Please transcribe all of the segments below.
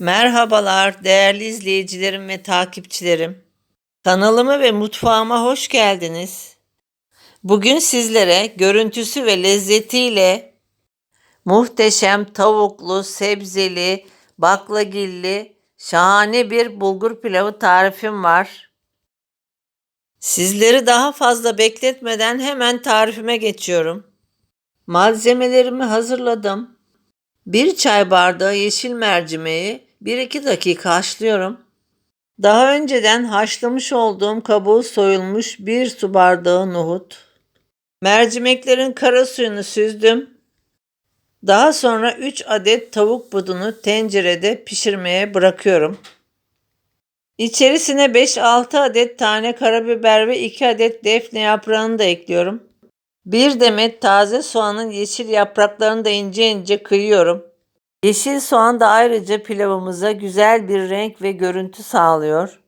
Merhabalar değerli izleyicilerim ve takipçilerim. Kanalıma ve mutfağıma hoş geldiniz. Bugün sizlere görüntüsü ve lezzetiyle muhteşem tavuklu, sebzeli, baklagilli, şahane bir bulgur pilavı tarifim var. Sizleri daha fazla bekletmeden hemen tarifime geçiyorum. Malzemelerimi hazırladım. 1 çay bardağı yeşil mercimeği 1-2 dakika haşlıyorum. Daha önceden haşlamış olduğum kabuğu soyulmuş 1 su bardağı nohut. Mercimeklerin kara suyunu süzdüm. Daha sonra 3 adet tavuk budunu tencerede pişirmeye bırakıyorum. İçerisine 5-6 adet tane karabiber ve 2 adet defne yaprağını da ekliyorum. Bir demet taze soğanın yeşil yapraklarını da ince ince kıyıyorum. Yeşil soğan da ayrıca pilavımıza güzel bir renk ve görüntü sağlıyor.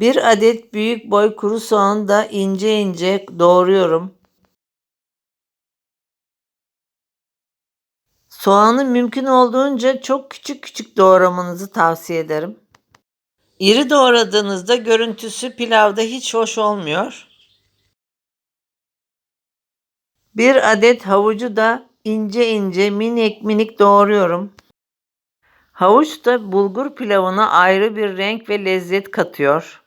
Bir adet büyük boy kuru soğanı da ince ince doğruyorum. Soğanı mümkün olduğunca çok küçük küçük doğramanızı tavsiye ederim. İri doğradığınızda görüntüsü pilavda hiç hoş olmuyor. Bir adet havucu da ince ince minik minik doğruyorum. Havuç da bulgur pilavına ayrı bir renk ve lezzet katıyor.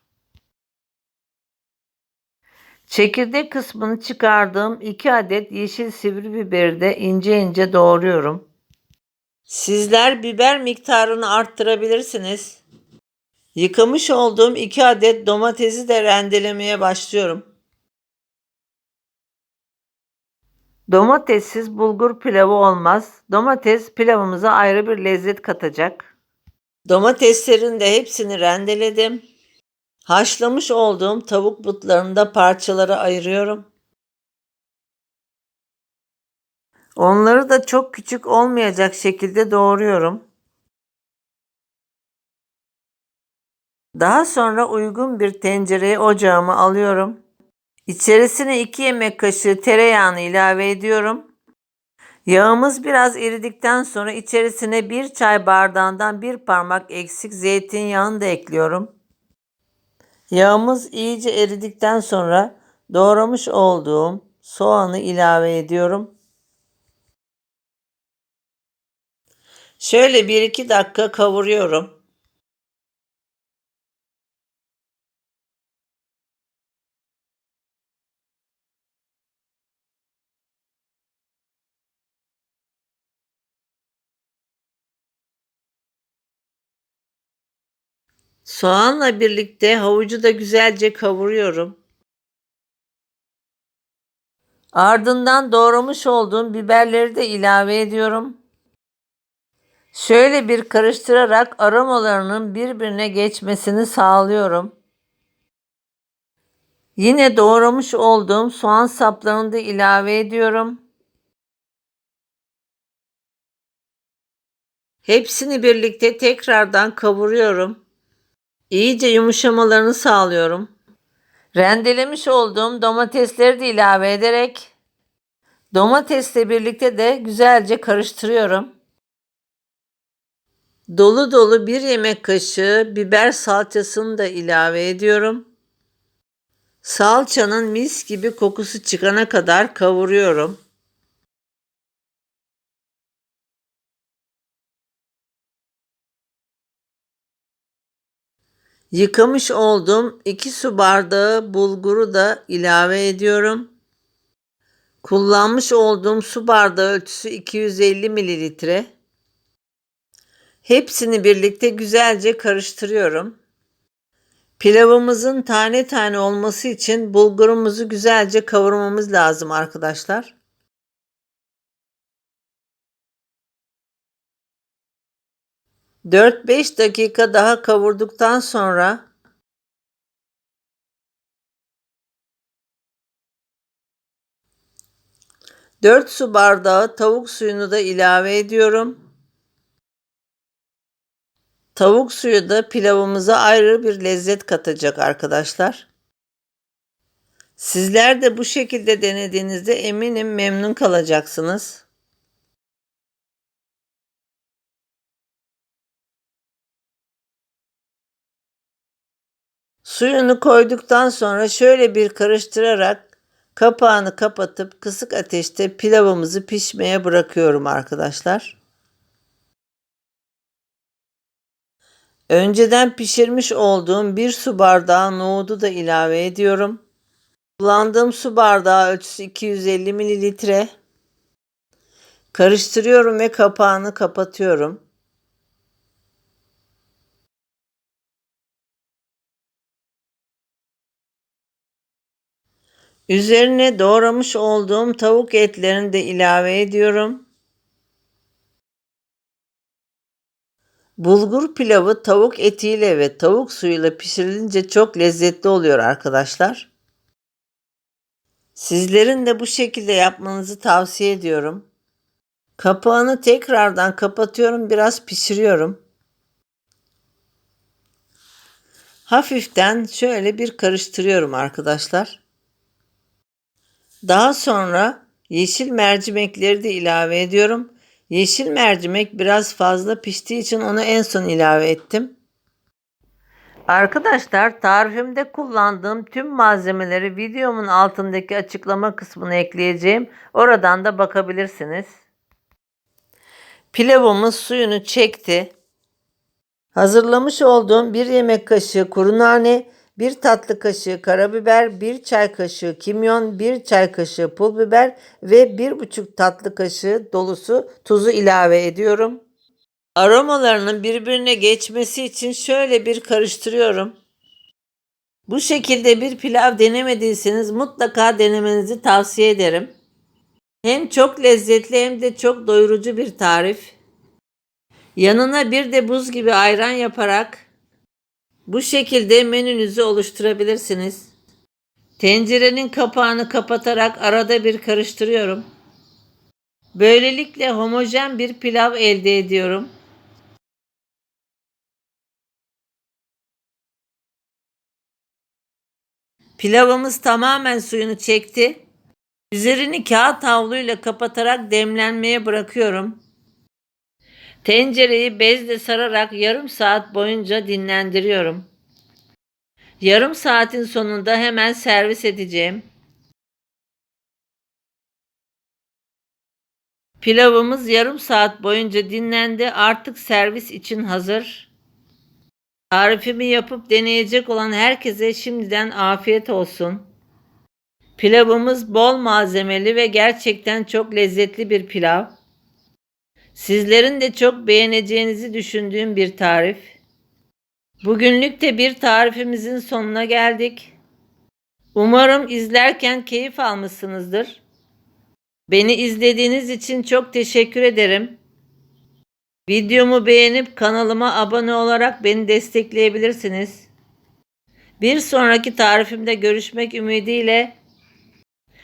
Çekirdek kısmını çıkardığım 2 adet yeşil sivri biberi de ince ince doğruyorum. Sizler biber miktarını arttırabilirsiniz. Yıkamış olduğum 2 adet domatesi de rendelemeye başlıyorum. Domatessiz bulgur pilavı olmaz. Domates pilavımıza ayrı bir lezzet katacak. Domateslerin de hepsini rendeledim. Haşlamış olduğum tavuk butlarını da parçalara ayırıyorum. Onları da çok küçük olmayacak şekilde doğruyorum. Daha sonra uygun bir tencereye ocağımı alıyorum. İçerisine 2 yemek kaşığı tereyağını ilave ediyorum. Yağımız biraz eridikten sonra içerisine 1 çay bardağından 1 parmak eksik zeytinyağını da ekliyorum. Yağımız iyice eridikten sonra doğramış olduğum soğanı ilave ediyorum. Şöyle 1-2 dakika kavuruyorum. Soğanla birlikte havucu da güzelce kavuruyorum. Ardından doğramış olduğum biberleri de ilave ediyorum. Şöyle bir karıştırarak aromalarının birbirine geçmesini sağlıyorum. Yine doğramış olduğum soğan saplarını da ilave ediyorum. Hepsini birlikte tekrardan kavuruyorum. İyice yumuşamalarını sağlıyorum. Rendelemiş olduğum domatesleri de ilave ederek domatesle birlikte de güzelce karıştırıyorum. Dolu dolu bir yemek kaşığı biber salçasını da ilave ediyorum. Salçanın mis gibi kokusu çıkana kadar kavuruyorum. Yıkamış olduğum 2 su bardağı bulguru da ilave ediyorum. Kullanmış olduğum su bardağı ölçüsü 250 mililitre. Hepsini birlikte güzelce karıştırıyorum. Pilavımızın tane tane olması için bulgurumuzu güzelce kavurmamız lazım arkadaşlar. 4-5 dakika daha kavurduktan sonra Dört su bardağı tavuk suyunu da ilave ediyorum. Tavuk suyu da pilavımıza ayrı bir lezzet katacak arkadaşlar. Sizler de bu şekilde denediğinizde eminim memnun kalacaksınız. Suyunu koyduktan sonra şöyle bir karıştırarak kapağını kapatıp kısık ateşte pilavımızı pişmeye bırakıyorum arkadaşlar. Önceden pişirmiş olduğum bir su bardağı nohudu da ilave ediyorum. Kullandığım su bardağı ölçüsü 250 mililitre. Karıştırıyorum ve kapağını kapatıyorum. Üzerine doğramış olduğum tavuk etlerini de ilave ediyorum. Bulgur pilavı tavuk etiyle ve tavuk suyuyla pişirilince çok lezzetli oluyor arkadaşlar. Sizlerin de bu şekilde yapmanızı tavsiye ediyorum. Kapağını tekrardan kapatıyorum, biraz pişiriyorum. Hafiften şöyle bir karıştırıyorum arkadaşlar. Daha sonra yeşil mercimekleri de ilave ediyorum. Yeşil mercimek biraz fazla piştiği için onu en son ilave ettim. Arkadaşlar tarifimde kullandığım tüm malzemeleri videomun altındaki açıklama kısmına ekleyeceğim. Oradan da bakabilirsiniz. Pilavımız suyunu çekti. Hazırlamış olduğum bir yemek kaşığı kuru nane, 1 tatlı kaşığı karabiber, 1 çay kaşığı kimyon, 1 çay kaşığı pul biber ve 1,5 tatlı kaşığı dolusu tuzu ilave ediyorum. Aromalarının birbirine geçmesi için şöyle bir karıştırıyorum. Bu şekilde bir pilav denemediyseniz mutlaka denemenizi tavsiye ederim. Hem çok lezzetli hem de çok doyurucu bir tarif. Yanına bir de buz gibi ayran yaparak bu şekilde menünüzü oluşturabilirsiniz. Tencerenin kapağını kapatarak arada bir karıştırıyorum. Böylelikle homojen bir pilav elde ediyorum. Pilavımız tamamen suyunu çekti. Üzerini kağıt havluyla kapatarak demlenmeye bırakıyorum. Tencereyi bezle sararak yarım saat boyunca dinlendiriyorum. Yarım saatin sonunda hemen servis edeceğim. Pilavımız yarım saat boyunca dinlendi. Artık servis için hazır. Tarifimi yapıp deneyecek olan herkese şimdiden afiyet olsun. Pilavımız bol malzemeli ve gerçekten çok lezzetli bir pilav. Sizlerin de çok beğeneceğinizi düşündüğüm bir tarif. Bugünlük de bir tarifimizin sonuna geldik. Umarım izlerken keyif almışsınızdır. Beni izlediğiniz için çok teşekkür ederim. Videomu beğenip kanalıma abone olarak beni destekleyebilirsiniz. Bir sonraki tarifimde görüşmek ümidiyle